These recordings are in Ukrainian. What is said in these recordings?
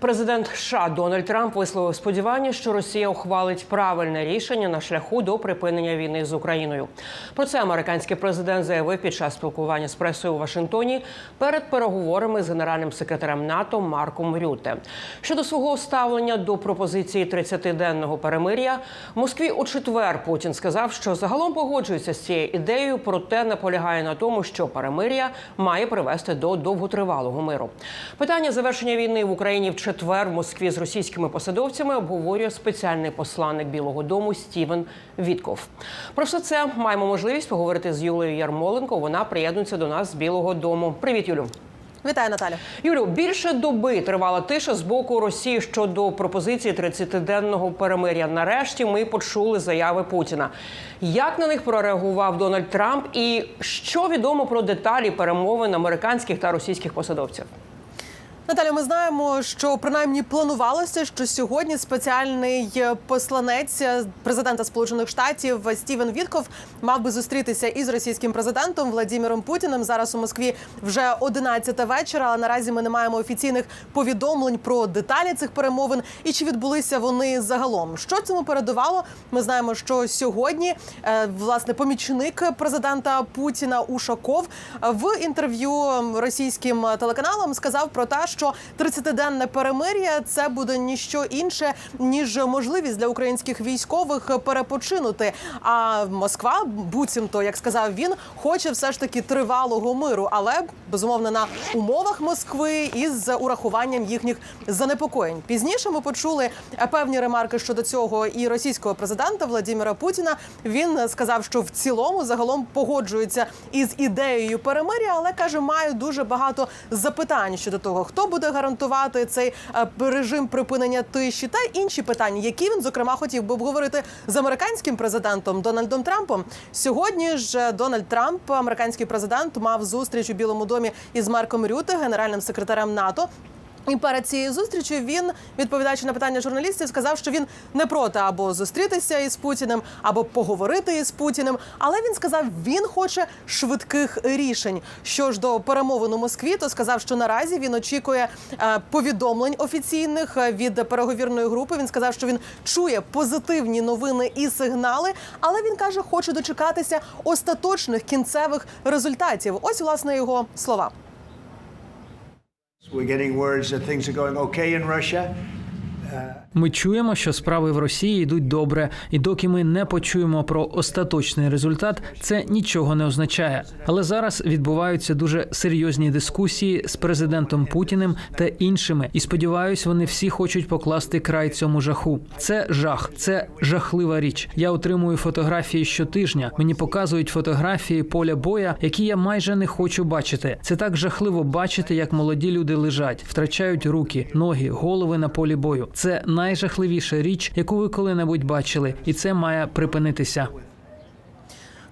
Президент США Дональд Трамп висловив сподівання, що Росія ухвалить правильне рішення на шляху до припинення війни з Україною. Про це американський президент заявив під час спілкування з пресою у Вашингтоні перед переговорами з генеральним секретарем НАТО Марком Рюте. Щодо свого ставлення до пропозиції 30-денного перемир'я, Москві у четвер Путін сказав, що загалом погоджується з цією ідеєю, проте наполягає на тому, що перемир'я має привести до довготривалого миру. Питання завершення війни в Україні в четвер в Москві з російськими посадовцями обговорює спеціальний посланник Білого Дому Стівен Вітков. Про все це маємо можливість поговорити з Юлією Ярмоленко. Вона приєднується до нас з Білого Дому. Привіт, Юлю. Вітаю, Наталя. Юлю, більше доби тривала тиша з боку Росії щодо пропозиції 30-денного перемир'я. Нарешті ми почули заяви Путіна. Як на них прореагував Дональд Трамп, і що відомо про деталі перемовин американських та російських посадовців? Наталя, ми знаємо, що принаймні планувалося, що сьогодні спеціальний посланець президента Сполучених Штатів Стівен Вітков мав би зустрітися із російським президентом Владимиром Путіним. Зараз у Москві вже 11 вечора. Але наразі ми не маємо офіційних повідомлень про деталі цих перемовин і чи відбулися вони загалом. Що цьому передувало? Ми знаємо, що сьогодні е, власне помічник президента Путіна Ушаков в інтерв'ю російським телеканалам сказав про те, що 30-денне перемир'я це буде ніщо інше ніж можливість для українських військових перепочинути. А Москва, буцімто, як сказав він, хоче все ж таки тривалого миру, але безумовно на умовах Москви із урахуванням їхніх занепокоєнь. Пізніше ми почули певні ремарки щодо цього і російського президента Владимира Путіна. Він сказав, що в цілому загалом погоджується із ідеєю перемир'я, але каже, має дуже багато запитань щодо того, хто буде гарантувати цей е, режим припинення тиші, та інші питання, які він зокрема хотів би обговорити з американським президентом Дональдом Трампом. Сьогодні ж Дональд Трамп, американський президент, мав зустріч у Білому домі із Марком Рюте, генеральним секретарем НАТО. І перед цією зустрічю він, відповідаючи на питання журналістів, сказав, що він не проти або зустрітися із Путіним, або поговорити із Путіним. Але він сказав, він хоче швидких рішень. Що ж до перемовин у Москві, то сказав, що наразі він очікує е, повідомлень офіційних е, від переговірної групи. Він сказав, що він чує позитивні новини і сигнали, але він каже, хоче дочекатися остаточних кінцевих результатів. Ось власне його слова. We're getting words that things are going okay in Russia. Ми чуємо, що справи в Росії йдуть добре, і доки ми не почуємо про остаточний результат, це нічого не означає. Але зараз відбуваються дуже серйозні дискусії з президентом Путіним та іншими. І сподіваюсь, вони всі хочуть покласти край цьому жаху. Це жах, це жахлива річ. Я отримую фотографії щотижня. Мені показують фотографії поля боя, які я майже не хочу бачити. Це так жахливо бачити, як молоді люди лежать, втрачають руки, ноги, голови на полі бою. Це найжахливіша річ, яку ви коли-небудь бачили, і це має припинитися.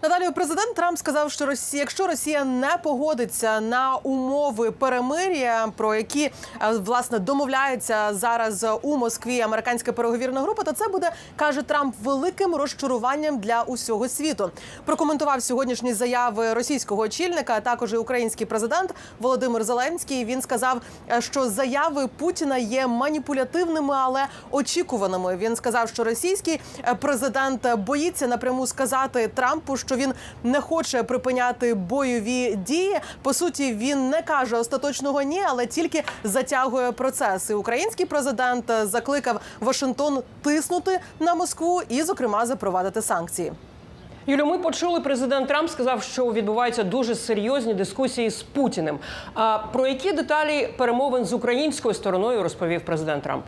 Надалі президент Трамп сказав, що Росія, якщо Росія не погодиться на умови перемир'я, про які е, власне домовляються зараз у Москві американська переговірна група, то це буде каже Трамп великим розчаруванням для усього світу. Прокоментував сьогоднішні заяви російського очільника, а також і український президент Володимир Зеленський. Він сказав, е, що заяви Путіна є маніпулятивними, але очікуваними. Він сказав, що російський е, президент боїться напряму сказати Трампу, що він не хоче припиняти бойові дії. По суті, він не каже остаточного ні, але тільки затягує процес. І Український президент закликав Вашингтон тиснути на Москву і, зокрема, запровадити санкції. Юлю, ми почули, президент Трамп сказав, що відбуваються дуже серйозні дискусії з Путіним. А про які деталі перемовин з українською стороною розповів президент Трамп?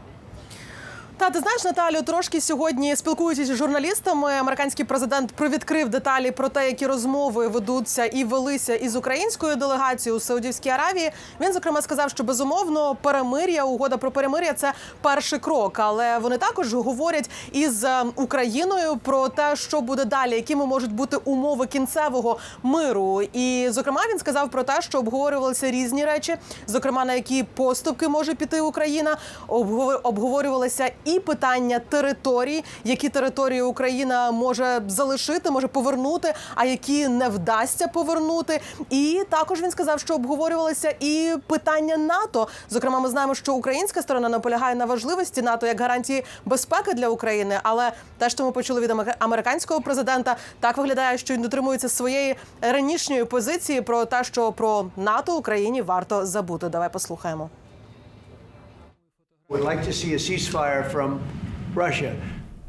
Та ти знаєш, Наталю, трошки сьогодні спілкуючись з журналістами, американський президент привідкрив деталі про те, які розмови ведуться і велися із українською делегацією у Саудівській Аравії. Він зокрема сказав, що безумовно перемир'я, угода про перемир'я це перший крок. Але вони також говорять із е, Україною про те, що буде далі, якими можуть бути умови кінцевого миру. І зокрема, він сказав про те, що обговорювалися різні речі, зокрема на які поступки може піти Україна, обговор- обговорювалися і питання територій, які території Україна може залишити, може повернути, а які не вдасться повернути. І також він сказав, що обговорювалися і питання НАТО. Зокрема, ми знаємо, що українська сторона наполягає на важливості НАТО як гарантії безпеки для України. Але те, що ми почули від аме- американського президента, так виглядає, що він дотримується своєї ранішньої позиції про те, що про НАТО Україні варто забути. Давай послухаємо. We'd like to see a ceasefire from Russia.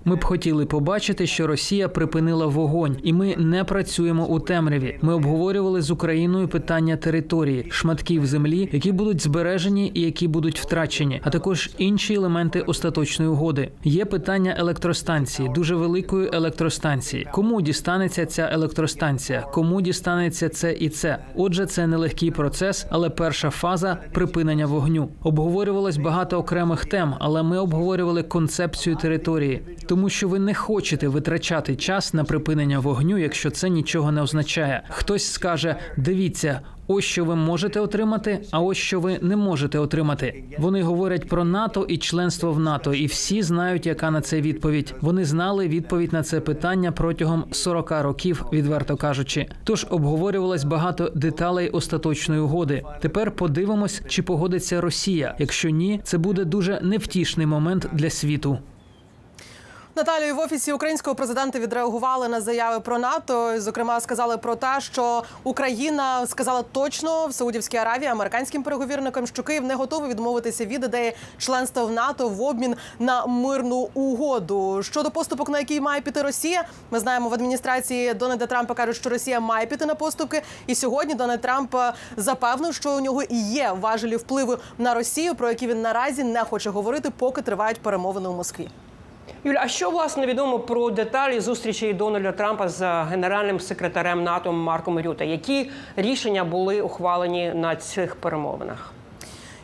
Ми б хотіли побачити, що Росія припинила вогонь, і ми не працюємо у темряві. Ми обговорювали з Україною питання території, шматків землі, які будуть збережені і які будуть втрачені, а також інші елементи остаточної угоди. Є питання електростанції, дуже великої електростанції. Кому дістанеться ця електростанція? Кому дістанеться це і це? Отже, це нелегкий процес, але перша фаза припинення вогню. Обговорювалось багато окремих тем, але ми обговорювали концепцію території, тому що ви не хочете витрачати час на припинення вогню, якщо це нічого не означає. Хтось скаже: дивіться. Ось що ви можете отримати, а ось що ви не можете отримати. Вони говорять про НАТО і членство в НАТО, і всі знають, яка на це відповідь. Вони знали відповідь на це питання протягом 40 років, відверто кажучи. Тож обговорювалось багато деталей остаточної угоди. Тепер подивимось, чи погодиться Росія. Якщо ні, це буде дуже невтішний момент для світу. Наталію в офісі українського президента відреагували на заяви про НАТО. Зокрема, сказали про те, що Україна сказала точно в Саудівській Аравії американським переговірникам, що Київ не готовий відмовитися від ідеї членства в НАТО в обмін на мирну угоду. Щодо поступок, на який має піти Росія, ми знаємо в адміністрації Дональда Трампа кажуть, що Росія має піти на поступки. І сьогодні Дональд Трамп запевнив, що у нього і є важелі впливу на Росію, про які він наразі не хоче говорити, поки тривають перемовини у Москві. Юля, а що власне відомо про деталі зустрічі Дональда Трампа з генеральним секретарем НАТО Марком Рюта? Які рішення були ухвалені на цих перемовинах?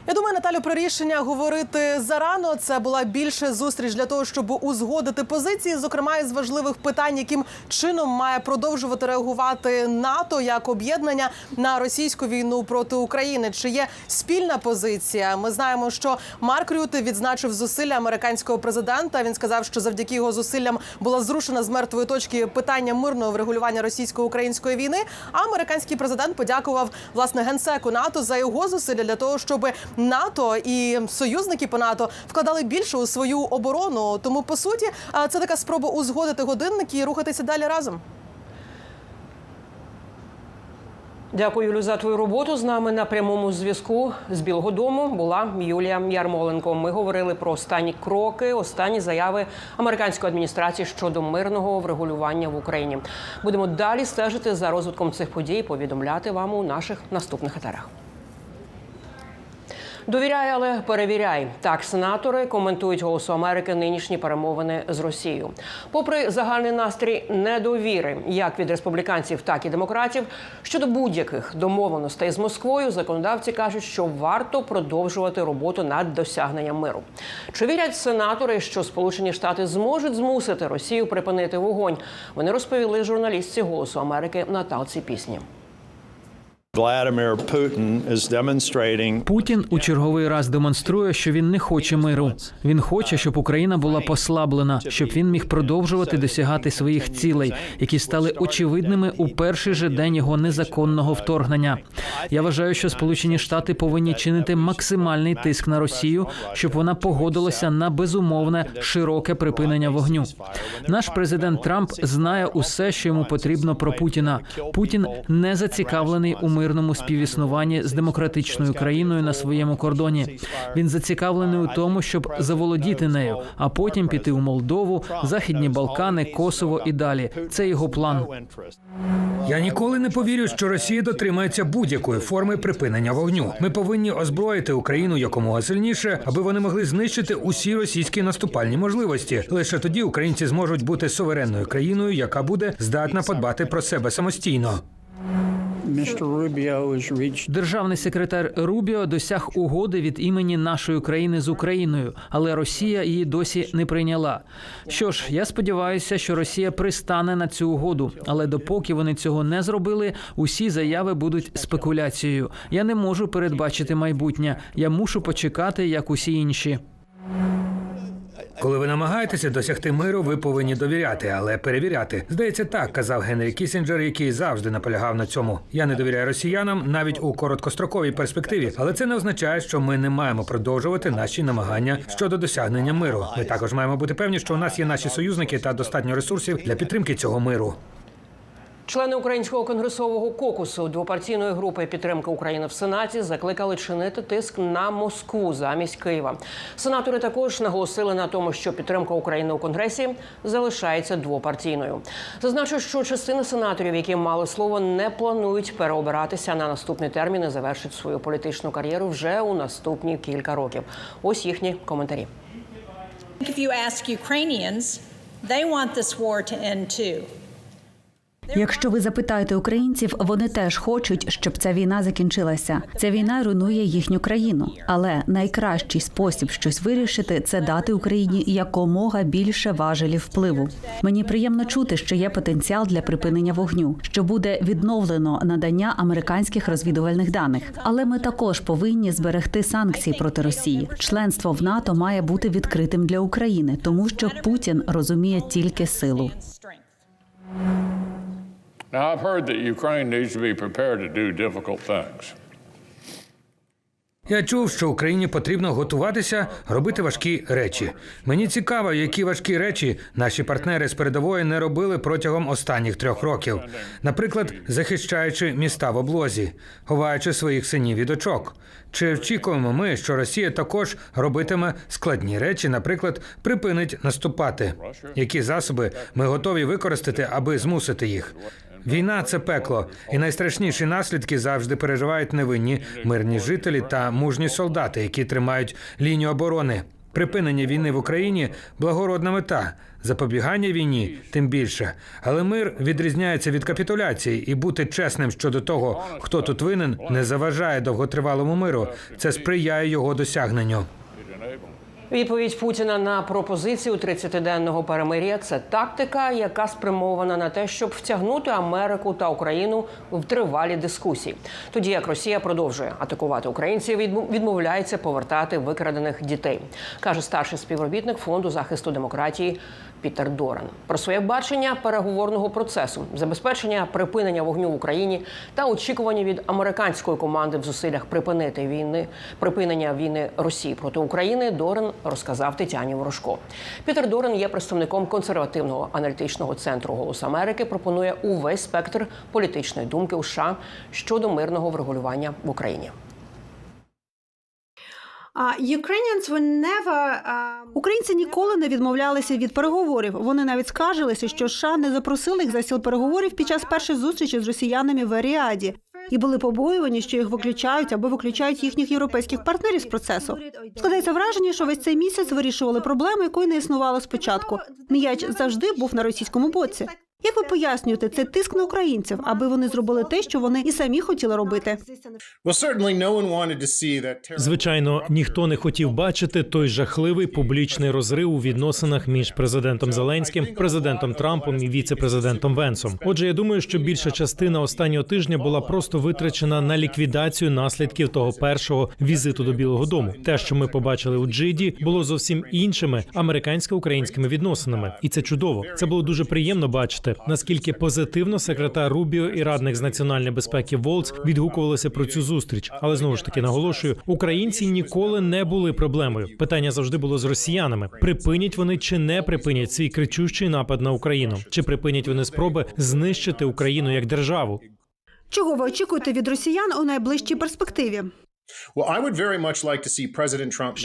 Я думаю, Наталю, про рішення говорити зарано. Це була більше зустріч для того, щоб узгодити позиції, зокрема із важливих питань, яким чином має продовжувати реагувати НАТО як об'єднання на російську війну проти України. Чи є спільна позиція? Ми знаємо, що Марк Рюте відзначив зусилля американського президента. Він сказав, що завдяки його зусиллям була зрушена з мертвої точки питання мирного врегулювання російсько-української війни. А американський президент подякував власне генсеку НАТО за його зусилля для того, щоб НАТО і союзники по НАТО вкладали більше у свою оборону. Тому по суті, це така спроба узгодити годинники і рухатися далі разом. Дякую, Юлю, за твою роботу. З нами на прямому зв'язку з Білого Дому була Юлія Ярмоленко. Ми говорили про останні кроки, останні заяви американської адміністрації щодо мирного врегулювання в Україні. Будемо далі стежити за розвитком цих подій. Повідомляти вам у наших наступних етерах. Довіряй, але перевіряй. Так, сенатори коментують голосу Америки нинішні перемовини з Росією. Попри загальний настрій недовіри, як від республіканців, так і демократів, щодо будь-яких домовленостей з Москвою, законодавці кажуть, що варто продовжувати роботу над досягненням миру. Чи вірять сенатори, що Сполучені Штати зможуть змусити Росію припинити вогонь? Вони розповіли журналістці голосу Америки Наталці Пісні. Путін у черговий раз демонструє, що він не хоче миру. Він хоче, щоб Україна була послаблена, щоб він міг продовжувати досягати своїх цілей, які стали очевидними у перший же день його незаконного вторгнення. Я вважаю, що Сполучені Штати повинні чинити максимальний тиск на Росію, щоб вона погодилася на безумовне широке припинення вогню. Наш президент Трамп знає усе, що йому потрібно про Путіна. Путін не зацікавлений у мирному співіснуванні з демократичною країною на своєму кордоні. Він зацікавлений у тому, щоб заволодіти нею, а потім піти у Молдову, Західні Балкани, Косово і далі. Це його план. Я ніколи не повірю, що Росія дотримається будь-якої форми припинення вогню. Ми повинні озброїти Україну якомога сильніше, аби вони могли знищити усі російські наступальні можливості. Лише тоді українці зможуть бути суверенною країною, яка буде здатна подбати про себе самостійно. Державний секретар Рубіо досяг угоди від імені нашої країни з Україною, але Росія її досі не прийняла. Що ж, я сподіваюся, що Росія пристане на цю угоду, але допоки вони цього не зробили, усі заяви будуть спекуляцією. Я не можу передбачити майбутнє. Я мушу почекати, як усі інші. Коли ви намагаєтеся досягти миру, ви повинні довіряти, але перевіряти. Здається, так казав Генрі Кісінджер, який завжди наполягав на цьому. Я не довіряю росіянам навіть у короткостроковій перспективі, але це не означає, що ми не маємо продовжувати наші намагання щодо досягнення миру. Ми також маємо бути певні, що у нас є наші союзники та достатньо ресурсів для підтримки цього миру. Члени українського конгресового кокусу двопартійної групи підтримки України в Сенаті закликали чинити тиск на Москву замість Києва. Сенатори також наголосили на тому, що підтримка України у Конгресі залишається двопартійною. Зазначу, що частина сенаторів, які мали слово, не планують переобиратися на наступний термін і завершить свою політичну кар'єру вже у наступні кілька років. Ось їхні коментарі. If you ask Ukrainians, they want this war to end too. Якщо ви запитаєте українців, вони теж хочуть, щоб ця війна закінчилася. Ця війна руйнує їхню країну. Але найкращий спосіб щось вирішити це дати Україні якомога більше важелів впливу. Мені приємно чути, що є потенціал для припинення вогню, що буде відновлено надання американських розвідувальних даних. Але ми також повинні зберегти санкції проти Росії. Членство в НАТО має бути відкритим для України, тому що Путін розуміє тільки силу. Now, I've heard that Ukraine needs to be prepared to do difficult things. Я чув, що Україні потрібно готуватися робити важкі речі. Мені цікаво, які важкі речі наші партнери з передової не робили протягом останніх трьох років. Наприклад, захищаючи міста в облозі, ховаючи своїх синів від очок. Чи очікуємо ми, що Росія також робитиме складні речі, наприклад, припинить наступати? Які засоби ми готові використати, аби змусити їх? Війна це пекло, і найстрашніші наслідки завжди переживають невинні мирні жителі та мужні солдати, які тримають лінію оборони. Припинення війни в Україні благородна мета. Запобігання війні тим більше. Але мир відрізняється від капітуляції, і бути чесним щодо того, хто тут винен, не заважає довготривалому миру. Це сприяє його досягненню. Відповідь Путіна на пропозицію 30-денного перемир'я – це тактика, яка спрямована на те, щоб втягнути Америку та Україну в тривалі дискусії. Тоді як Росія продовжує атакувати українців, відмов- відмовляється повертати викрадених дітей, каже старший співробітник фонду захисту демократії Пітер Доран. Про своє бачення переговорного процесу, забезпечення припинення вогню в Україні та очікування від американської команди в зусиллях припинити війни, припинення війни Росії проти України. Доран розказав Тетяні Ворожко. Пітер Доран є представником консервативного аналітичного центру Голос Америки. Пропонує увесь спектр політичної думки у США щодо мирного врегулювання в Україні. Українці ніколи не відмовлялися від переговорів. Вони навіть скаржилися, що США не запросили їх за стіл переговорів під час першої зустрічі з росіянами в Аріаді. І були побоювані, що їх виключають або виключають їхніх європейських партнерів з процесу. Складається враження, що весь цей місяць вирішували проблеми, якої не існувало спочатку. М'яч завжди був на російському боці. Як ви пояснюєте цей тиск на українців, аби вони зробили те, що вони і самі хотіли робити? Звичайно, ніхто не хотів бачити той жахливий публічний розрив у відносинах між президентом Зеленським, президентом Трампом і віце-президентом Венсом. Отже, я думаю, що більша частина останнього тижня була просто витрачена на ліквідацію наслідків того першого візиту до Білого Дому. Те, що ми побачили у Джиді, було зовсім іншими американсько-українськими відносинами, і це чудово. Це було дуже приємно бачити, наскільки позитивно секретар Рубіо і радник з національної безпеки Волц відгукувалися про цю зустріч. Але знову ж таки наголошую, українці ніколи не були проблемою. Питання завжди було з росіянами: припинять вони чи не припинять свій кричущий напад на Україну, чи припинять вони спроби знищити Україну як державу. Чого ви очікуєте від росіян у найближчій перспективі?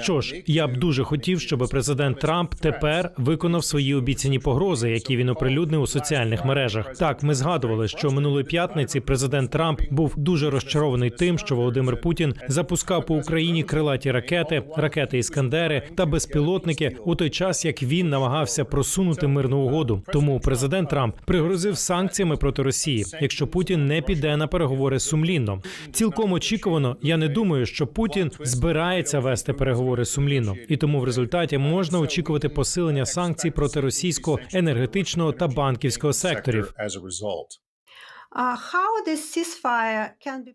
Що ж, я б дуже хотів, щоб президент Трамп тепер виконав свої обіцяні погрози, які він оприлюднив у соціальних мережах. Так, ми згадували, що минулої п'ятниці президент Трамп був дуже розчарований тим, що Володимир Путін запускав по Україні крилаті ракети, ракети Іскандери та безпілотники у той час, як він намагався просунути мирну угоду. Тому президент Трамп пригрозив санкціями проти Росії, якщо Путін не піде на переговори сумлінно. Цілком очікувано, я не думаю, що Путін збирається вести переговори сумлінно, і тому в результаті можна очікувати посилення санкцій проти російського енергетичного та банківського секторів.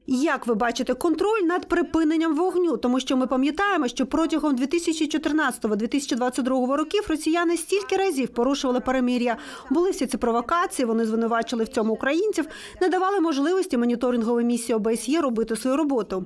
Як ви бачите контроль над припиненням вогню? Тому що ми пам'ятаємо, що протягом 2014-2022 років росіяни стільки разів порушували перемир'я. Були всі ці провокації. Вони звинувачили в цьому українців, не давали можливості моніторинговій місії ОБСЄ робити свою роботу.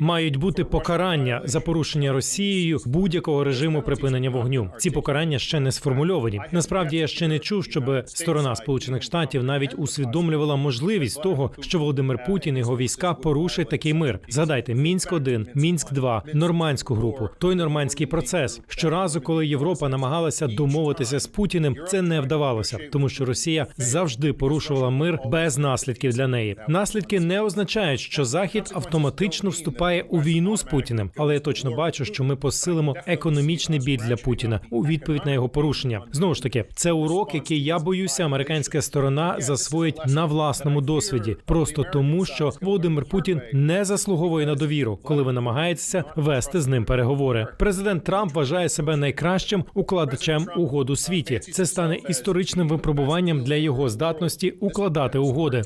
Мають бути покарання за порушення Росією будь-якого режиму припинення вогню. Ці покарання ще не сформульовані. Насправді я ще не чув, щоб сторона Сполучених Штатів навіть усвідомлювала можливість того, що Володимир Путін і його війська порушать такий мир. Згадайте мінськ 1 мінськ 2 нормандську групу. Той нормандський процес. Щоразу, коли Європа намагалася домовитися з Путіним, це не вдавалося, тому що Росія завжди порушувала мир без наслідків для неї. Наслідки не означають, що Захід автоматично вступає у війну з Путіним, але я точно бачу, що ми посилимо економічний біль для Путіна у відповідь на його порушення. Знову ж таки, це урок, який я боюся, американська сторона засвоїть на власному досвіді, просто тому, що Володимир Путін не заслуговує на довіру, коли ви намагаєтеся вести з ним переговори. Президент Трамп вважає себе найкращим укладачем угод у світі. Це стане історичним випробуванням для його здатності укладати угоди.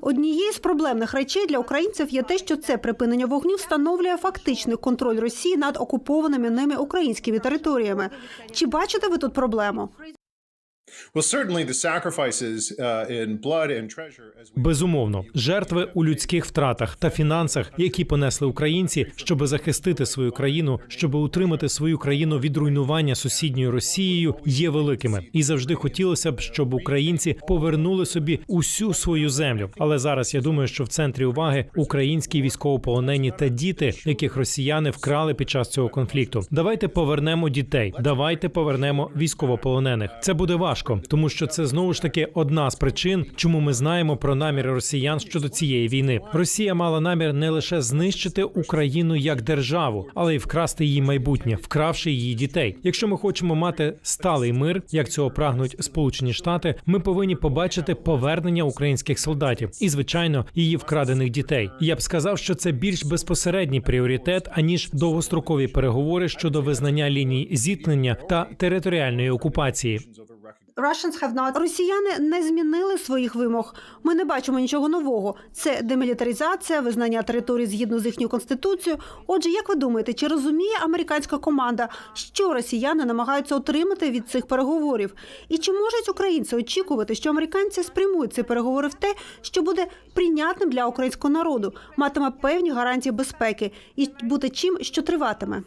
Однією з проблемних речей для українців є те, що це припинення вогню встановлює фактичний контроль Росії над окупованими ними українськими територіями. Чи бачите ви тут проблему? Безумовно, жертви у людських втратах та фінансах, які понесли українці, щоб захистити свою країну, щоб утримати свою країну від руйнування сусідньою Росією, є великими. І завжди хотілося б, щоб українці повернули собі усю свою землю. Але зараз я думаю, що в центрі уваги українські військовополонені та діти, яких росіяни вкрали під час цього конфлікту. Давайте повернемо дітей. Давайте повернемо військовополонених. Це буде важко, тому що це знову ж таки одна з причин, чому ми знаємо про наміри росіян щодо цієї війни. Росія мала намір не лише знищити Україну як державу, але й вкрасти її майбутнє, вкравши її дітей. Якщо ми хочемо мати сталий мир, як цього прагнуть Сполучені Штати, ми повинні побачити повернення українських солдатів і, звичайно, її вкрадених дітей. Я б сказав, що це більш безпосередній пріоритет аніж довгострокові переговори щодо визнання ліній зіткнення та територіальної окупації. Росіяни не змінили своїх вимог. Ми не бачимо нічого нового. Це демілітаризація, визнання територій згідно з їхньою конституцією. Отже, як ви думаєте, чи розуміє американська команда, що росіяни намагаються отримати від цих переговорів? І чи можуть українці очікувати, що американці спрямують ці переговори в те, що буде прийнятним для українського народу, матиме певні гарантії безпеки і бути чим, що триватиме?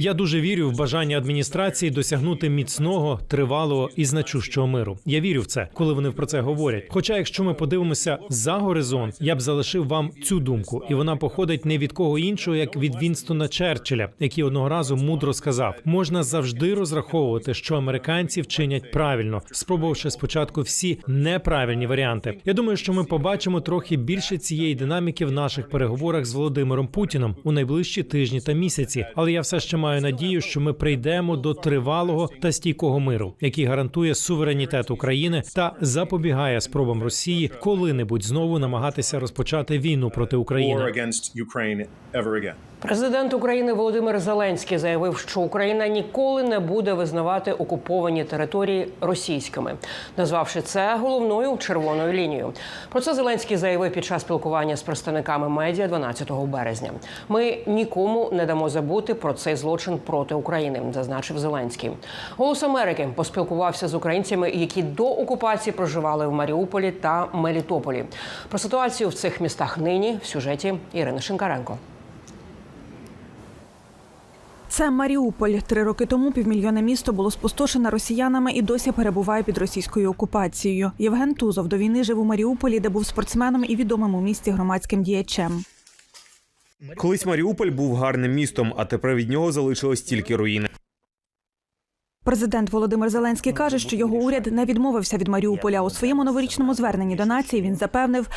Я дуже вірю в бажання адміністрації досягнути міцного, тривалого і значущого миру. Я вірю в це, коли вони про це говорять. Хоча, якщо ми подивимося за горизонт, я б залишив вам цю думку, і вона походить не від кого іншого, як від Вінстона Черчилля, який одного разу мудро сказав: можна завжди розраховувати, що американці вчинять правильно, спробувавши спочатку всі неправильні варіанти. Я думаю, що ми побачимо трохи більше цієї динаміки в наших переговорах з Володимиром Путіном у найближчі тижні та місяці. Але я все ще маю надію, що ми прийдемо до тривалого та стійкого миру, який гарантує суверенітет України та запобігає спробам Росії коли-небудь знову намагатися розпочати війну проти України. Президент України Володимир Зеленський заявив, що Україна ніколи не буде визнавати окуповані території російськими, назвавши це головною червоною лінією. Про це Зеленський заявив під час спілкування з представниками медіа 12 березня. Ми нікому не дамо забути про цей злочин проти України, зазначив Зеленський. Голос Америки поспілкувався з українцями, які до окупації проживали в Маріуполі та Мелітополі. Про ситуацію в цих містах нині в сюжеті Ірини Шинкаренко. Це Маріуполь. Три роки тому півмільйона місто було спустошене росіянами і досі перебуває під російською окупацією. Євген Тузов до війни жив у Маріуполі, де був спортсменом і відомим у місті громадським діячем. Колись Маріуполь був гарним містом, а тепер від нього залишилось тільки руїни. Президент Володимир Зеленський каже, що його уряд не відмовився від Маріуполя. У своєму новорічному зверненні до нації він запевнив: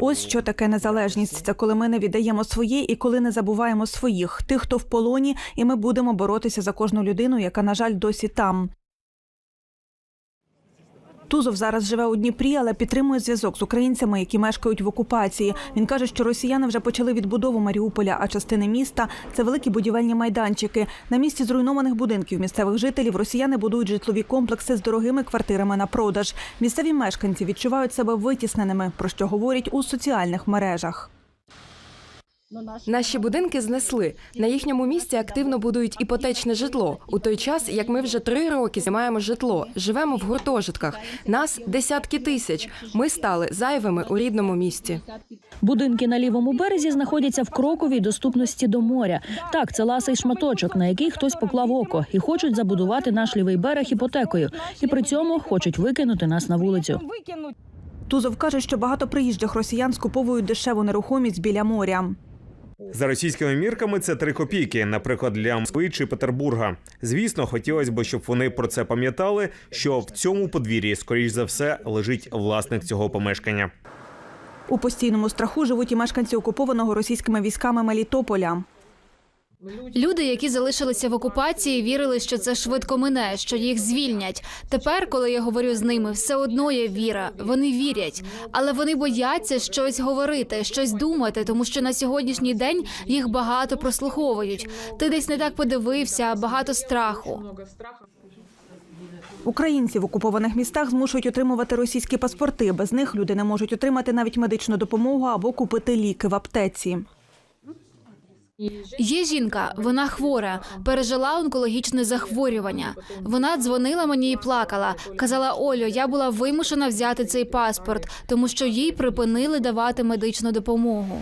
ось що таке незалежність. Це коли ми не віддаємо своє і коли не забуваємо своїх, тих, хто в полоні, і ми будемо боротися за кожну людину, яка, на жаль, досі там. Тузов зараз живе у Дніпрі, але підтримує зв'язок з українцями, які мешкають в окупації. Він каже, що росіяни вже почали відбудову Маріуполя, а частини міста це великі будівельні майданчики. На місці зруйнованих будинків місцевих жителів росіяни будують житлові комплекси з дорогими квартирами на продаж. Місцеві мешканці відчувають себе витісненими, про що говорять у соціальних мережах. Наші будинки знесли. На їхньому місці активно будують іпотечне житло. У той час, як ми вже три роки знімаємо житло, живемо в гуртожитках. Нас десятки тисяч. Ми стали зайвими у рідному місті. Будинки на лівому березі знаходяться в кроковій доступності до моря. Так, це ласий шматочок, на який хтось поклав око, і хочуть забудувати наш лівий берег іпотекою. І при цьому хочуть викинути нас на вулицю. Тузов каже, що багато приїжджих росіян скуповують дешеву нерухомість біля моря. За російськими мірками це три копійки, наприклад, для Москви чи Петербурга. Звісно, хотілося б, щоб вони про це пам'ятали, що в цьому подвір'ї, скоріш за все, лежить власник цього помешкання. У постійному страху живуть і мешканці окупованого російськими військами Мелітополя. Люди, які залишилися в окупації, вірили, що це швидко мине, що їх звільнять. Тепер, коли я говорю з ними, все одно є віра. Вони вірять, але вони бояться щось говорити, щось думати, тому що на сьогоднішній день їх багато прослуховують. Ти десь не так подивився, багато страху. Українці в окупованих містах змушують отримувати російські паспорти. Без них люди не можуть отримати навіть медичну допомогу або купити ліки в аптеці. Є жінка, вона хвора, пережила онкологічне захворювання. Вона дзвонила мені і плакала. Казала: Олю, я була вимушена взяти цей паспорт, тому що їй припинили давати медичну допомогу.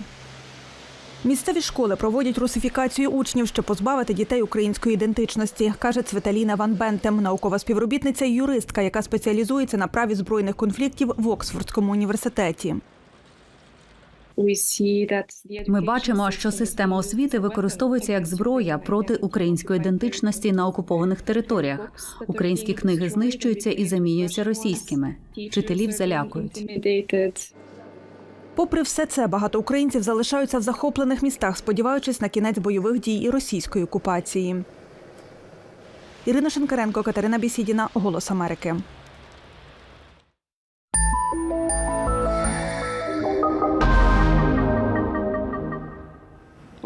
Місцеві школи проводять русифікацію учнів, щоб позбавити дітей української ідентичності, каже Цвіталіна Ван Бентем, наукова співробітниця і юристка, яка спеціалізується на праві збройних конфліктів в Оксфордському університеті. Ми бачимо, що система освіти використовується як зброя проти української ідентичності на окупованих територіях. Українські книги знищуються і замінюються російськими. Вчителів залякують. Попри все це, багато українців залишаються в захоплених містах, сподіваючись на кінець бойових дій і російської окупації. Ірина Шинкаренко, Катерина Бісідіна, Голос Америки.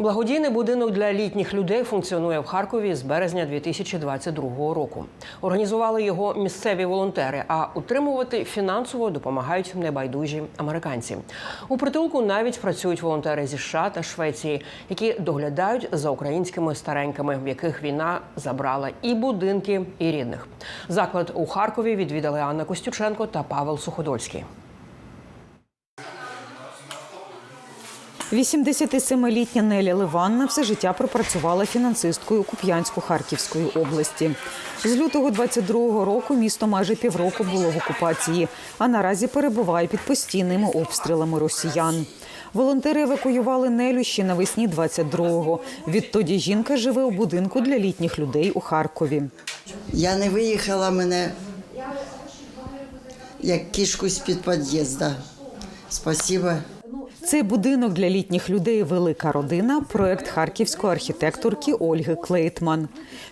Благодійний будинок для літніх людей функціонує в Харкові з березня 2022 року. Організували його місцеві волонтери, а утримувати фінансово допомагають небайдужі американці. У притулку навіть працюють волонтери зі США та Швеції, які доглядають за українськими старенькими, в яких війна забрала і будинки, і рідних. Заклад у Харкові відвідали Анна Костюченко та Павел Суходольський. 87-літня Неля Ливанна все життя пропрацювала фінансисткою Куп'янську-Харківської області. З лютого 22-го року місто майже півроку було в окупації, а наразі перебуває під постійними обстрілами росіян. Волонтери евакуювали Нелю ще навесні 22-го. Відтоді жінка живе у будинку для літніх людей у Харкові. Я не виїхала мене як кішку з-під під'їзду. Спасибо. Цей будинок для літніх людей Велика родина проект харківської архітекторки Ольги Клейтман.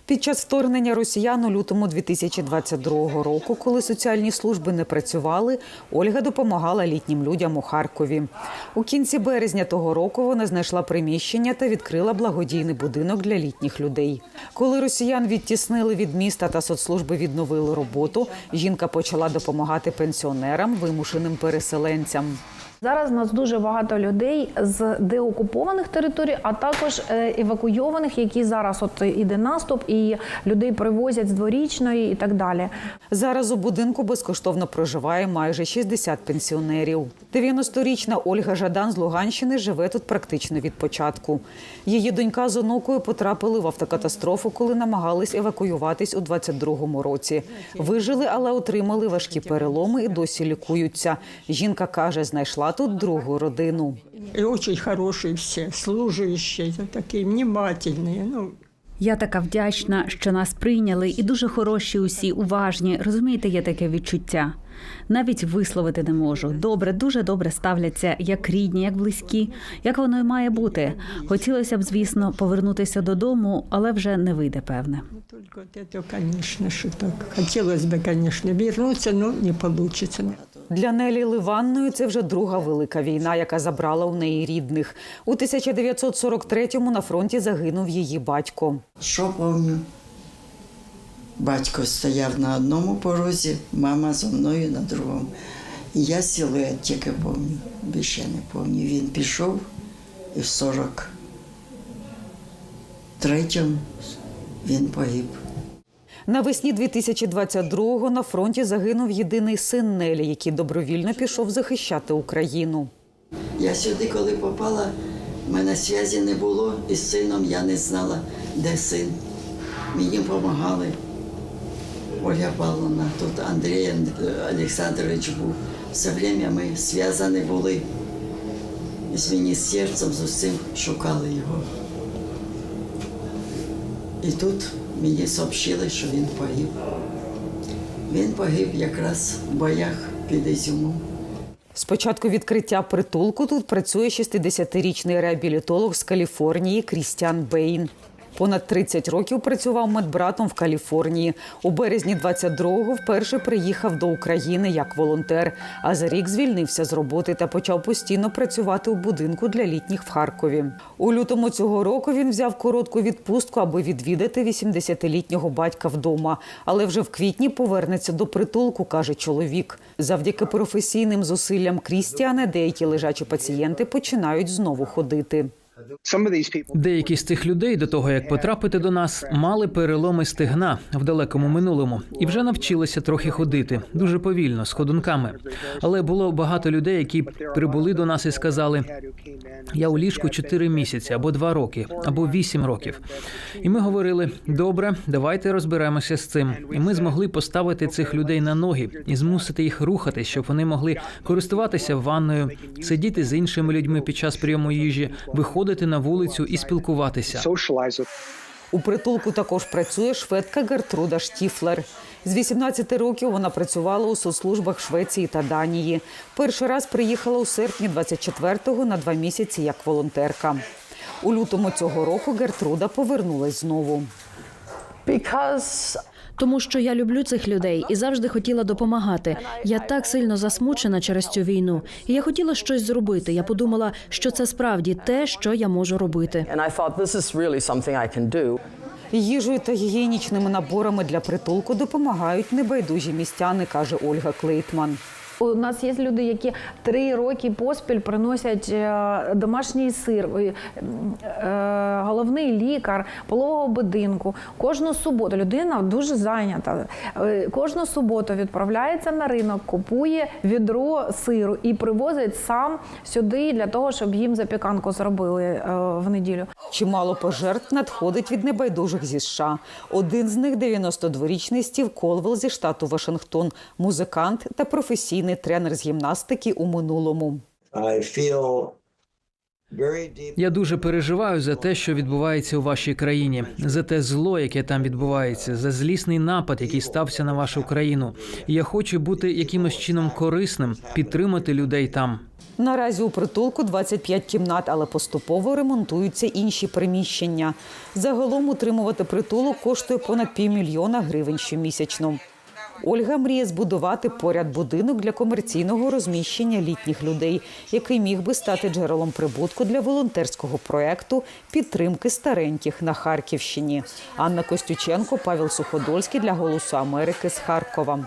Під час вторгнення росіян у лютому 2022 року, коли соціальні служби не працювали, Ольга допомагала літнім людям у Харкові. У кінці березня того року вона знайшла приміщення та відкрила благодійний будинок для літніх людей. Коли росіян відтіснили від міста та соцслужби відновили роботу, жінка почала допомагати пенсіонерам, вимушеним переселенцям. Зараз у нас дуже багато людей з деокупованих територій, а також е, евакуйованих, які зараз от іде наступ, і людей привозять з дворічної і так далі. Зараз у будинку безкоштовно проживає майже 60 пенсіонерів. 90-річна Ольга Жадан з Луганщини живе тут практично від початку. Її донька з онукою потрапили в автокатастрофу, коли намагались евакуюватись у 22-му році. Вижили, але отримали важкі переломи і досі лікуються. Жінка каже, знайшла тут другу родину. І очень хороші всі, служащі, такі внимательні. Ну, Я така вдячна, що нас прийняли, і дуже хороші усі, уважні. Розумієте, є таке відчуття. Навіть висловити не можу. Добре, дуже добре ставляться, як рідні, як близькі, як воно і має бути. Хотілося б, звісно, повернутися додому, але вже не вийде, певне. Это, конечно, что так. Хотелось бы, конечно, вернуться, но не получится. Для Нелі Ливанної це вже друга велика війна, яка забрала у неї рідних. У 1943-му на фронті загинув її батько. Що помню? Батько стояв на одному порозі, мама зо мною на другому. І я силует тільки помню, більше не помню. Він пішов і в 43-му він погиб. Навесні 2022-го на фронті загинув єдиний син Нелі, який добровільно пішов захищати Україну. Я сюди, коли попала, в мене зв'язі не було, і з сином я не знала, де син. Мені допомагали. Ольга Павловна, тут Андрій Олександрович був. Все время ми зв'язані були. І з міністерством з усім шукали його. І тут мені сообщили, що він погиб. Він погиб якраз в боях під Ізюмом. З початку відкриття притулку тут працює 60-річний реабілітолог з Каліфорнії Крістіан Бейн. Понад 30 років працював медбратом в Каліфорнії. У березні 22-го вперше приїхав до України як волонтер. А за рік звільнився з роботи та почав постійно працювати у будинку для літніх в Харкові. У лютому цього року він взяв коротку відпустку, аби відвідати 80-літнього батька вдома. Але вже в квітні повернеться до притулку, каже чоловік. Завдяки професійним зусиллям Крістіана деякі лежачі пацієнти починають знову ходити. Деякі з цих людей до того, як потрапити до нас, мали переломи стегна в далекому минулому і вже навчилися трохи ходити дуже повільно, з ходунками. Але було багато людей, які прибули до нас і сказали: я у ліжку 4 місяці, або 2 роки, або 8 років. І ми говорили: добре, давайте розберемося з цим. І ми змогли поставити цих людей на ноги і змусити їх рухати, щоб вони могли користуватися ванною, сидіти з іншими людьми під час прийому їжі, виходити на вулицю і спілкуватися. У притулку також працює шведка Гертруда Штіфлер. З 18 років вона працювала у соцслужбах Швеції та Данії. Перший раз приїхала у серпні 24-го на два місяці як волонтерка. У лютому цього року Гертруда повернулась знову. Тому що я люблю цих людей і завжди хотіла допомагати. Я так сильно засмучена через цю війну. І я хотіла щось зробити. Я подумала, що це справді те, що я можу робити. Їжею та гігієнічними наборами для притулку допомагають небайдужі містяни, каже Ольга Клейтман. У нас є люди, які три роки поспіль приносять е, домашній сир, е, е, головний лікар пологового будинку. Кожну суботу людина дуже зайнята. Кожну суботу відправляється на ринок, купує відро сиру і привозить сам сюди для того, щоб їм запіканку зробили в неділю. Чимало пожертв надходить від небайдужих зі США. Один з них – 92-річний Стів Колвел зі штату Вашингтон, музикант та професійний тренер з гімнастики у минулому. Я дуже переживаю за те, що відбувається у вашій країні, за те зло, яке там відбувається, за злісний напад, який стався на вашу країну. І я хочу бути якимось чином корисним, підтримати людей там. Наразі у притулку 25 кімнат, але поступово ремонтуються інші приміщення. Загалом утримувати притулок коштує понад півмільйона гривень щомісячно. Ольга мріє збудувати поряд будинок для комерційного розміщення літніх людей, який міг би стати джерелом прибутку для волонтерського проекту підтримки стареньких на Харківщині. Анна Костюченко, Павел Суходольський для Голосу Америки з Харкова.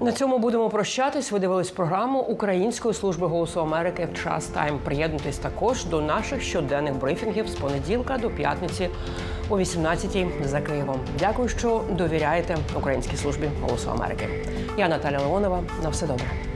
На цьому будемо прощатись. Ви дивились програму Української служби голосу Америки в час тайм. Приєднуйтесь також до наших щоденних брифінгів з понеділка до п'ятниці о 18-й за Києвом. Дякую, що довіряєте Українській службі голосу Америки. Я Наталя Леонова. На все добре.